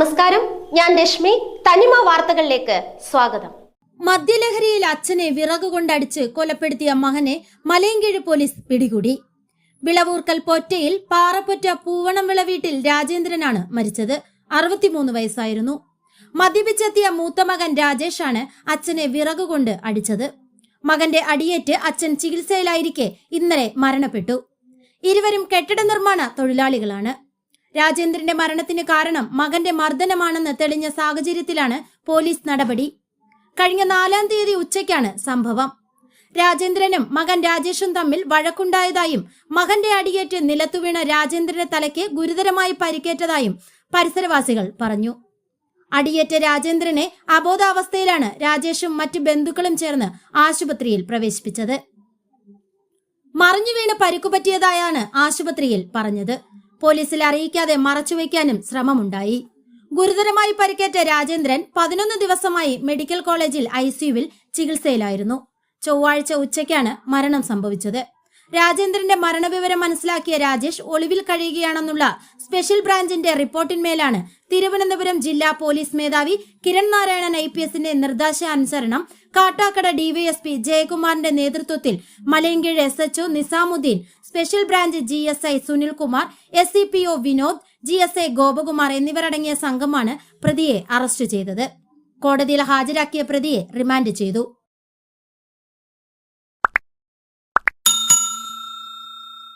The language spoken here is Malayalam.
നമസ്കാരം. ഞാൻ രശ്മി. തനിമ വാർത്തകളിലേക്ക് സ്വാഗതം. മദ്യലഹരിയിൽ അച്ഛനെ വിറകുകൊണ്ടടിച്ച് കൊലപ്പെടുത്തിയ മകനെ മലയങ്കീഴ് പോലീസ് പിടികൂടി. വിളവൂർക്കൽ പൊറ്റയിൽ പാറപ്പൊറ്റ പൂവണംവിള വീട്ടിൽ രാജേന്ദ്രനാണ് മരിച്ചത്. അറുപത്തിമൂന്ന് വയസ്സായിരുന്നു. മദ്യപിച്ചെത്തിയ മൂത്ത മകൻ രാജേഷാണ് അച്ഛനെ വിറകുകൊണ്ട് അടിച്ചത്. മകന്റെ അടിയേറ്റ് അച്ഛൻ ചികിത്സയിലായിരിക്കെ ഇന്നലെ മരണപ്പെട്ടു. ഇരുവരും കെട്ടിട നിർമ്മാണ തൊഴിലാളികളാണ്. രാജേന്ദ്രന്റെ മരണത്തിന് കാരണം മകന്റെ മർദ്ദനമാണെന്ന് തെളിഞ്ഞ സാഹചര്യത്തിലാണ് പോലീസ് നടപടി. കഴിഞ്ഞ നാലാം തീയതി ഉച്ചയ്ക്കാണ് സംഭവം. രാജേന്ദ്രനും മകൻ രാജേഷും തമ്മിൽ വഴക്കുണ്ടായതായും മകന്റെ അടിയേറ്റ് നിലത്തുവീണ രാജേന്ദ്രന്റെ തലയ്ക്ക് ഗുരുതരമായി പരിക്കേറ്റതായും പരിസരവാസികൾ പറഞ്ഞു. അടിയേറ്റ രാജേന്ദ്രനെ അബോധാവസ്ഥയിലാണ് രാജേഷും മറ്റ് ബന്ധുക്കളും ചേർന്ന് ആശുപത്രിയിൽ പ്രവേശിപ്പിച്ചത്. മറിഞ്ഞു വീണ് പരിക്കുപറ്റിയതായാണ് ആശുപത്രിയിൽ പറഞ്ഞത്. പോലീസിൽ അറിയിക്കാതെ മറച്ചുവെക്കാനും ശ്രമമുണ്ടായി. ഗുരുതരമായി പരിക്കേറ്റ രാജേന്ദ്രൻ പതിനൊന്ന് ദിവസമായി മെഡിക്കൽ കോളേജിൽ ഐസിയുവിൽ ചികിത്സയിലായിരുന്നു. ചൊവ്വാഴ്ച ഉച്ചയ്ക്കാണ് മരണം സംഭവിച്ചത്. രാജേന്ദ്രന്റെ മരണവിവരം മനസ്സിലാക്കിയ രാജേഷ് ഒളിവിൽ കഴിയുകയാണെന്നുള്ള സ്പെഷ്യൽ ബ്രാഞ്ചിന്റെ റിപ്പോർട്ടിന്മേലാണ് തിരുവനന്തപുരം ജില്ലാ പോലീസ് മേധാവി കിരൺ നാരായണൻ ഐ പി എസിന്റെ നിർദ്ദേശാനുസരണം കാട്ടാക്കട ഡിവൈഎസ്പി ജയകുമാറിന്റെ നേതൃത്വത്തിൽ Malayinkeezh S H O Nizamuddin special branch G S I Sunilkumar S C P O Vinod G S I Gopakumar എന്നിവരടങ്ങിയ സംഘമാണ് പ്രതിയെ അറസ്റ്റ് ചെയ്തത്. കോടതിയിൽ ഹാജരാക്കിയ പ്രതിയെ റിമാൻഡ് ചെയ്തു.